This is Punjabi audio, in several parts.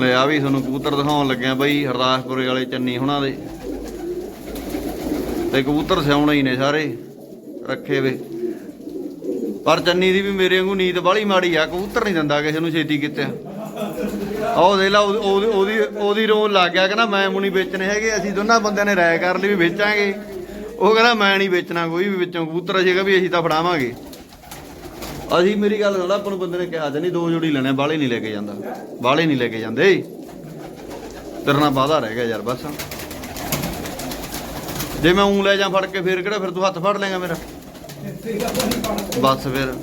ਲੈ ਆ ਵੀ ਤੁਹਾਨੂੰ ਕਬੂਤਰ ਦਿਖਾਉਣ ਲੱਗਿਆ ਬਈ, ਹਰਦਾਸਪੁਰੇ ਵਾਲੇ ਚੰਨੀ ਹੁਣਾਂ ਦੇ। ਤੇ ਕਬੂਤਰ ਸਿਆਉਣੇ ਹੀ ਨੇ ਸਾਰੇ, ਰੱਖੇ ਵੇ। ਪਰ ਚੰਨੀ ਦੀ ਵੀ ਮੇਰੇ ਵਾਂਗੂ ਨੀਤ ਬਾਹਲੀ ਮਾੜੀ ਆ, ਕਬੂਤਰ ਨਹੀਂ ਦਿੰਦਾ ਕਿਸੇ ਨੂੰ ਛੇਤੀ ਕਿਤੇ। ਆਹ ਦੇ ਲਾ ਉਹਦੀ ਉਹਦੀ- ਉਹਦੀ ਰੋਣ ਲੱਗ ਗਿਆ, ਕਹਿੰਦਾ ਮੈਂ ਮੁਣੀ ਵੇਚਣੇ ਹੈਗੇ, ਅਸੀਂ ਦੋਨਾਂ ਬੰਦਿਆਂ ਨੇ ਰਾਏ ਕਰ ਲਈ ਵੀ ਵੇਚਾਂਗੇ। ਉਹ ਕਹਿੰਦਾ ਮੈਂ ਨਹੀਂ ਵੇਚਣਾ, ਕੋਈ ਵੀ ਵਿੱਚੋਂ ਕਬੂਤਰ ਅਜੇਗਾ ਵੀ ਅਸੀਂ ਤਾਂ ਫੜਾਵਾਂਗੇ। ਅਸੀਂ ਮੇਰੀ ਗੱਲ ਸੁਣਾ ਆਪਾਂ ਨੂੰ ਬੰਦੇ ਨੇ ਕਿਹਾ ਤੇ ਦੋ ਜੋੜੀ ਲੈਣੇ ਬਾਲੇ ਨਹੀਂ ਲੈ ਕੇ ਜਾਂਦਾ। ਬਾਲੇ ਨਹੀਂ ਲੈ ਕੇ ਜਾਂਦੇ। ਤੇਰੇ ਨਾਲ ਵਾਦਾ ਰਹਿ ਗਿਆ ਯਾਰ, ਬਸ। ਜੇ ਮੈਂ ਉਂ ਲੈ ਜਾ ਫੜ ਕੇ, ਫੇਰ ਕਿਹੜਾ, ਫਿਰ ਤੂੰ ਹੱਥ ਫੜ ਲੇਗਾ ਮੇਰਾ। ਬਸ ਫਿਰ।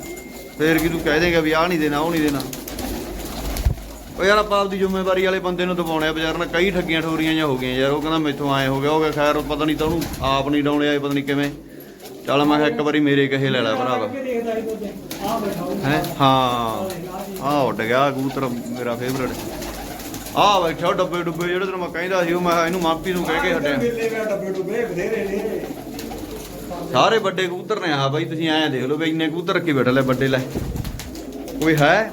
ਫੇਰ ਕੀ ਤੂੰ ਕਹਿ ਦੇਗਾ ਵੀ ਆਹ ਨਹੀਂ ਦੇਣਾ, ਉਹ ਨਹੀਂ ਦੇਣਾ। ਉਹ ਯਾਰ ਆਪਾਂ ਆਪਦੀ ਜ਼ਿੰਮੇਵਾਰੀ ਵਾਲੇ ਬੰਦੇ ਨੂੰ ਦਬਾਉਣੇ ਆ, ਬਾਜ਼ਾਰ ਨਾਲ ਕਈ ਠੱਗੀਆਂ ਠੋਰੀਆਂ ਜਾਂ ਹੋ ਗਈਆਂ ਯਾਰ, ਉਹ ਕਹਿੰਦਾ ਮੈਥੋਂ ਆਏ ਹੋ ਗਿਆ, ਉਹ ਖੈਰ, ਉਹ ਪਤਾ ਨਹੀਂ ਤਾਂ ਉਹਨੂੰ ਆਪ ਨਹੀਂ ਡਾਉਣੇ ਆਏ, ਪਤਾ ਨਹੀਂ ਕਿਵੇਂ। ਚੱਲ ਮੈਂ ਕਿਹਾ ਇੱਕ ਵਾਰੀ ਮੇਰੇ ਕਹੇ ਲੈ ਲੈ ਭਰਾਵਾ। ਹੈ? ਹਾਂ। ਆਹ ਉੱਡ ਗਿਆ ਕਬੂਤਰ ਮੇਰਾ ਫੇਵਰਟ ਆਹ ਬੈਠਾ ਡੱਬੇ ਡੁੱਬੇ ਜਿਹੜੇ ਤੈਨੂੰ ਮੈਂ ਕਹਿੰਦਾ ਸੀ, ਉਹ ਮੈਂ ਇਹਨੂੰ ਮਾਪੀ ਨੂੰ ਕਹਿ ਕੇ ਹਟਿਆ। ਡੱਬੇ ਡੁੱਬੇ ਬਥੇਰੇ ਨੇ ਸਾਰੇ ਵੱਡੇ ਕਬੂਤਰ ਨੇ ਆਹ ਬਾਈ, ਤੁਸੀਂ ਐਂ ਦੇਖ ਲਓ ਵੀ ਇੰਨੇ ਕਬੂਤਰ ਰੱਖੀ ਬੈਠੇ ਲੈ ਵੱਡੇ ਲੈ। ਕੋਈ ਹੈ?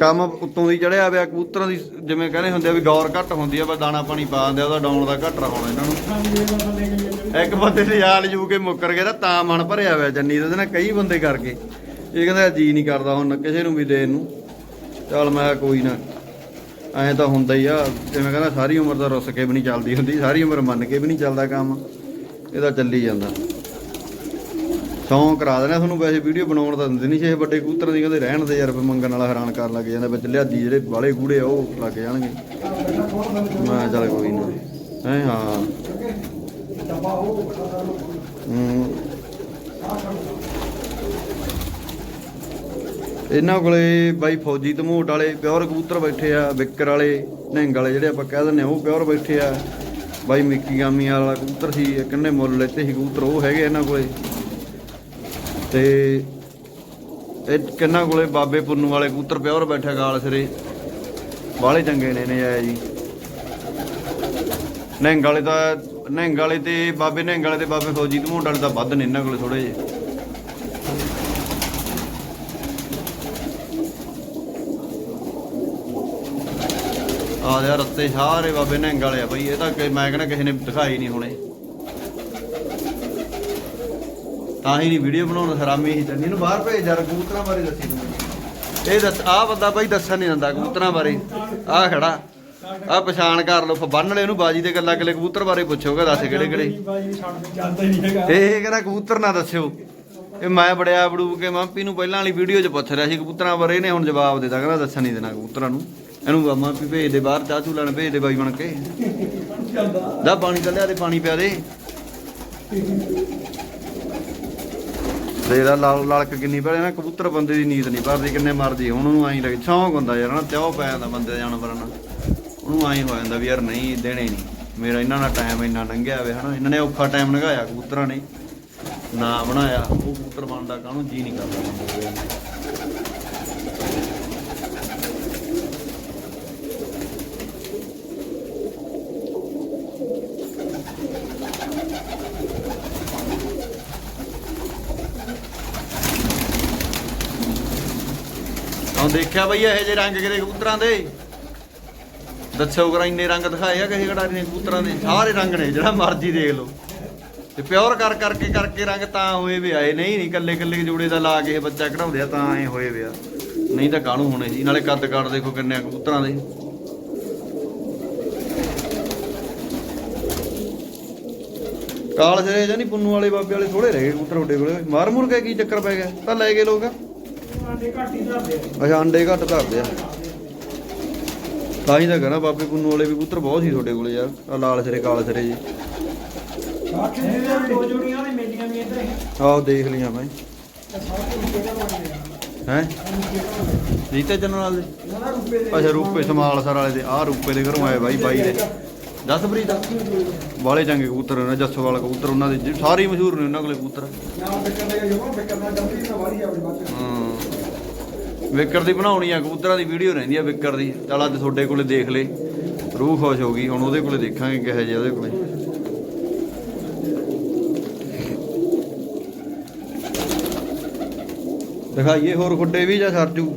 ਕੰਮ ਉੱਤੋਂ ਦੀ ਚੜਿਆ ਪਿਆ ਕਬੂਤਰਾਂ ਦੀ, ਜਿਵੇਂ ਕਹਿੰਦੇ ਹੁੰਦੇ ਆ ਵੀ ਗੌਰ ਘੱਟ ਹੁੰਦੀ ਆ ਬਸ ਦਾਣਾ ਪਾਣੀ ਪਾ ਦਿੰਦੇ ਆ, ਉਹਦਾ ਡਾਉਣ ਦਾ ਘੱਟ ਰਹਾਉਣਾ ਇਹਨਾਂ ਨੂੰ। ਇੱਕ ਬੰਦੇ ਨੇ ਯਾਲ ਜੂ ਕੇ ਮੁੱਕਰ ਗਿਆ ਤਾਂ ਤਾਂ ਮਨ ਭਰਿਆ ਹੋਇਆ ਜੰਨੀ ਦੇ ਨਾਲ ਕਈ ਬੰਦੇ ਕਰਕੇ ਇਹ ਕਹਿੰਦਾ ਜੀ ਨਹੀਂ ਕਰਦਾ ਹੁਣ, ਕਿਸੇ ਨੂੰ ਵੀ ਦੇਣ ਨੂੰ। ਚੱਲ ਮੈਂ ਕਿਹਾ ਕੋਈ ਨਾ, ਐਂ ਤਾਂ ਹੁੰਦਾ ਹੀ ਆ, ਜਿਵੇਂ ਕਹਿੰਦਾ ਸਾਰੀ ਉਮਰ ਦਾ ਰੁੱਸ ਕੇ ਵੀ ਨਹੀਂ ਚੱਲਦੀ ਹੁੰਦੀ, ਸਾਰੀ ਉਮਰ ਮੰਨ ਕੇ ਵੀ ਨਹੀਂ ਚੱਲਦਾ ਕੰਮ। ਇਹ ਤਾਂ ਚੱਲੀ ਜਾਂਦਾ। ਸੌਂ ਕਰਾ ਦੇਣਾ ਤੁਹਾਨੂੰ, ਵੈਸੇ ਵੀਡੀਓ ਬਣਾਉਣ ਦਾ ਦਿੰਦੇ ਨਹੀਂ ਸੀ ਵੱਡੇ ਕਬੂਤਰ ਦੀ ਕਹਿੰਦੇ ਰਹਿਣ ਦੇ ਯਾਰ ਮੰਗਣ ਵਾਲਾ ਹੈਰਾਨ ਕਰਨ ਲੱਗ ਜਾਂਦਾ, ਵਿੱਚ ਲਿਆਦੀ ਜਿਹੜੇ ਵਾਲੇ ਗੂੜੇ ਆ, ਉਹ ਲੱਗ ਜਾਣਗੇ। ਮੈਂ ਕਿਹਾ ਚੱਲ ਕੋਈ ਨਾ। ਹੈ, ਹਾਂ। ਇਹਨਾਂ ਕੋਲੇ ਬਾਈ ਫੌਜੀ ਧਮੋਟ ਵਾਲੇ, ਪਿਓਰ ਕਬੂਤਰ ਬੈਠੇ ਆ, ਵਿਕਰ ਵਾਲੇ, ਨਿਹੰਗ ਵਾਲੇ ਜਿਹੜੇ ਆਪਾਂ ਕਹਿ ਦਿੰਦੇ ਆ, ਉਹ ਪਿਓਰ ਬੈਠੇ ਆ। ਬਾਈ ਮਿੱਕੀ ਗਾਮੀ ਵਾਲਾ ਕਬੂਤਰ ਸੀ, ਇੱਕ ਮੁੱਲ ਲੈਤੇ ਸੀ ਕਬੂਤਰ, ਉਹ ਹੈਗੇ ਇਹਨਾਂ ਕੋਲੇ। ਤੇ ਇਹ ਕਿੰਨਾ ਕੋਲੇ? ਬਾਬੇ ਪੁੰਨੂ ਵਾਲੇ ਕਬੂਤਰ ਪਿਓਰ ਬੈਠਾ ਗਾਲ ਸਿਰੇ। ਬਾਹਲੇ ਚੰਗੇ ਨੇ ਨੇ ਆਇਆ ਜੀ। ਨਿਹੰਗ ਵਾਲੇ ਤਾਂ ਨਿਹੰਗ ਵਾਲੇ ਤੇ ਬਾਬੇ ਨਿਹੰਗ ਵਾਲੇ ਤੇ ਬਾਬੇ ਫੌਜੀ ਧਮੋਟ ਵਾਲੇ ਤਾਂ ਵੱਧ ਨੇ ਇਹਨਾਂ ਕੋਲੇ ਥੋੜੇ ਜਿਹੇ। ਆ ਯਾਰ ਰੱਤੇ ਸਾਰੇ ਬਾਬੇ ਨਿਹੰਗ ਵਾਲੇ ਆ ਬਈ, ਇਹ ਤਾਂ ਮੈਂ ਕਹਿੰਦਾ ਕਿਸੇ ਨੇ ਦਿਖਾਈ ਨਹੀਂ ਹੋਣੇ। ਤਾਂ ਹੀ ਨਹੀਂ ਵੀਡੀਓ ਬਣਾਉਣ ਹਰਾਮੀ ਹੀ ਚੰਨੀ ਨੂੰ ਬਾਹਰ ਭੇਜ ਯਾਰ ਕਬੂਤਰਾਂ ਬਾਰੇ ਦੱਸੀ ਤੂੰ। ਇਹ ਦੱਸ ਆ ਬੰਦਾ ਬਾਈ ਦੱਸਣ ਨਹੀਂ ਦਿੰਦਾ ਕਬੂਤਰਾਂ ਬਾਰੇ। ਆ ਖੜਾ। ਆ ਪਛਾਣ ਕਰ ਲਓ ਬੰਨ ਲੈ ਇਹਨੂੰ ਬਾਜੀ ਦੇ ਗੱਲਾਂ ਅਗਲੇ ਕਬੂਤਰ ਬਾਰੇ ਪੁੱਛੋਗਾ ਦੱਸ ਕਿਹੜੇ ਕਿਹੜੇ। ਬਾਈ ਛੱਡ ਚੱਲਦਾ ਨਹੀਂ ਹੈਗਾ ਇਹ ਕਹਿੰਦਾ ਕਬੂਤਰ ਨਾ ਦੱਸਿਓ। ਇਹ ਮੈਂ ਬੜਿਆ ਬੜੂ ਕੇ ਮੰਪੀ ਨੂੰ ਪਹਿਲਾਂ ਵਾਲੀ ਵੀਡੀਓ 'ਚ ਪੁੱਛ ਰਿਹਾ ਸੀ, ਕਬੂਤਰਾਂ ਬਾਰੇ ਇਹਨੇ ਹੁਣ ਜਵਾਬ ਦਿੱਤਾ, ਕਹਿੰਦਾ ਦੱਸਣ ਨਹੀਂ ਦੇਣਾ ਕਬੂਤਰਾਂ ਨੂੰ। ਇਹਨੂੰ ਮੰਪੀ ਭੇਜ ਦੇ ਬਾਹਰ, ਚਾਹ ਚੂ ਲੈਣ ਭੇਜ ਦੇ ਬਾਈ ਬਣ ਕੇ। ਚੱਲਦਾ ਦਾ ਪਾਣੀ ਕੱਢਿਆ ਤੇ ਪਾਣੀ ਪਿਆ ਦੇ। ਦੇਰਾ ਲਾਲ ਲੜਕ ਕਿੰਨੀ ਪੜੇ ਨਾ ਕਬੂਤਰ ਬੰਦੇ ਦੀ ਨੀਂਦ ਨਹੀਂ ਭਰਦੀ, ਕਿੰਨੇ ਮਰਦੀ, ਹੁਣ ਉਹਨੂੰ ਐਂ ਲੱਗ ਸ਼ੌਂਕ ਹੁੰਦਾ ਯਾਰ, ਨਾ ਤਿਉ ਪੈ ਜਾਂਦਾ ਬੰਦੇ ਜਾਨਵਰਾਂ ਨਾਲ। ਉਹਨੂੰ ਐਂ ਹੋ ਜਾਂਦਾ ਵੀ ਯਾਰ ਨਹੀਂ ਦੇਣੇ ਨਹੀਂ। ਮੇਰਾ ਇਹਨਾਂ ਨਾਲ ਟਾਈਮ ਇੰਨਾ ਲੰਘਿਆ ਵੇ, ਹਨਾ? ਇਹਨਾਂ ਨੇ ਔਖਾ ਟਾਈਮ ਲੰਘਾਇਆ, ਕਬੂਤਰਾਂ ਨੇ। ਨਾ ਬਣਾਇਆ, ਉਹ ਕਬੂਤਰ ਬਣਦਾ ਕਾਹਨੂੰ? ਜੀ ਨਹੀਂ ਕਰਦਾ ਦੇਖਿਆ ਬਈ ਇਹ ਜੇ ਰੰਗ ਕਿਤੇ ਕਬੂਤਰਾਂ ਦੇ? ਦੱਸੋ ਕਰਾ ਇੰਨੇ ਰੰਗ ਦਿਖਾਏ ਆ ਕਿਸੇ ਘੜਾਰੀ ਨੇ ਕਬੂਤਰਾਂ ਦੇ। ਸਾਰੇ ਰੰਗ ਨੇ ਜਿਹੜਾ ਮਰਜ਼ੀ ਦੇਖ ਲਓ। ਤੇ ਪਿਓਰ ਕਰ ਕਰਕੇ ਕਰਕੇ ਰੰਗ ਤਾਂ ਹੋਏ ਵੀ ਆਏ ਨਹੀਂ ਨਹੀਂ ਕੱਲੇ ਕੱਲੇ ਜੋੜੇ ਦਾ ਲਾ ਕੇ ਇਹ ਬੱਚਾ ਕਢਾਉਂਦੇ ਆ ਤਾਂ ਐ ਹੋਏ ਵੇ ਆ। ਨਹੀਂ ਤਾਂ ਕਾਹਨੂੰ ਹੋਣੇ ਸੀ ਨਾਲੇ ਕੱਦ ਕੱਦ ਦੇਖੋ ਕਿੰਨੇ ਕਬੂਤਰਾਂ ਦੇ। ਕਾਲ ਸਿਰੇ ਜਾਂ ਨਹੀਂ ਪੁੰਨੂ ਵਾਲੇ ਬਾਬੇ ਵਾਲੇ ਥੋੜੇ ਰਹਿ ਗਏ ਕਬੂਤਰ ਉੱਡੇ ਕੋਲੇ। ਮਾਰ ਮੁਰ ਕੇ ਕੀ ਚੱਕਰ ਪੈ ਗਿਆ? ਤਾਂ ਲੈ ਗਏ ਲੋਕ। ਆਂਡੇ ਘੱਟ ਹੀ ਧਰਦੇ ਆ। ਅੱਛਾ ਅੰਡੇ ਘੱਟ ਧਰਦੇ ਆ। ਤਾਂ ਹੀ ਤਾਂ ਕਹਿੰਦਾ ਬਾਬੇ ਪੁੰਨੂ ਵਾਲੇ ਵੀ ਕਬੂਤਰ ਬਹੁਤ ਸੀ ਤੁਹਾਡੇ ਕੋਲੇ ਯਾਰ ਆ ਲਾਲ ਸਿਰੇ ਕਾਲ ਸਿਰੇ ਜੀ। ਅੱਠ ਦੇ ਦੋ ਜੋੜੀਆਂ ਦੇ ਮੇਲੀਆਂ ਵੀ ਇੱਧਰ ਹੈ ਆਹ ਦੇਖ ਲਿਆ ਮੈਂ ਸਾਰੇ ਹੈ? ਜੀਤੇ ਜਨਰਲ ਦੇ ਨਾ ਰੁਪਏ ਦੇ? ਅੱਛਾ ਰੂਪੇ ਸਮਾਲਸਰ ਵਾਲੇ ਦੇ ਆਹ ਰੂਪੇ ਦੇ ਘਰੋਂ ਆਏ ਬਾਈ ਬਾਈ ਦੇ। ਜਸਪ੍ਰੀਤ ਵਾਲੇ ਚੰਗੇ ਕਬੂਤਰ ਨੇ ਜੱਸੋ ਵਾਲਾ ਕਬੂਤਰ ਉਹਨਾਂ ਦੇ ਸਾਰੇ ਮਸ਼ਹੂਰ ਨੇ ਉਹਨਾਂ ਕੋਲੇ ਕਬੂਤਰ। ਹਾਂ। ਵਿਕਰ ਦੀ ਬਣਾਉਣੀ ਆ, ਕਬੂਤਰਾਂ ਦੀ ਵੀਡੀਓ ਰਹਿੰਦੀ ਆ ਵਿਕਰ ਦੀ। ਚੱਲ ਅੱਜ ਤੁਹਾਡੇ ਕੋਲੇ ਦੇਖ ਲੇ, ਰੂਹ ਖੁਸ਼ ਹੋ ਗਈ, ਹੁਣ ਉਹਦੇ ਕੋਲੇ ਦੇਖਾਂਗੇ ਕਿਹੋ ਜਿਹਾ ਉਹਦੇ ਕੋਲੇ। ਦਿਖਾਈਏ ਹੋਰ ਖੁੱਡੇ ਵੀ ਜਾਂ ਸਰਜੂ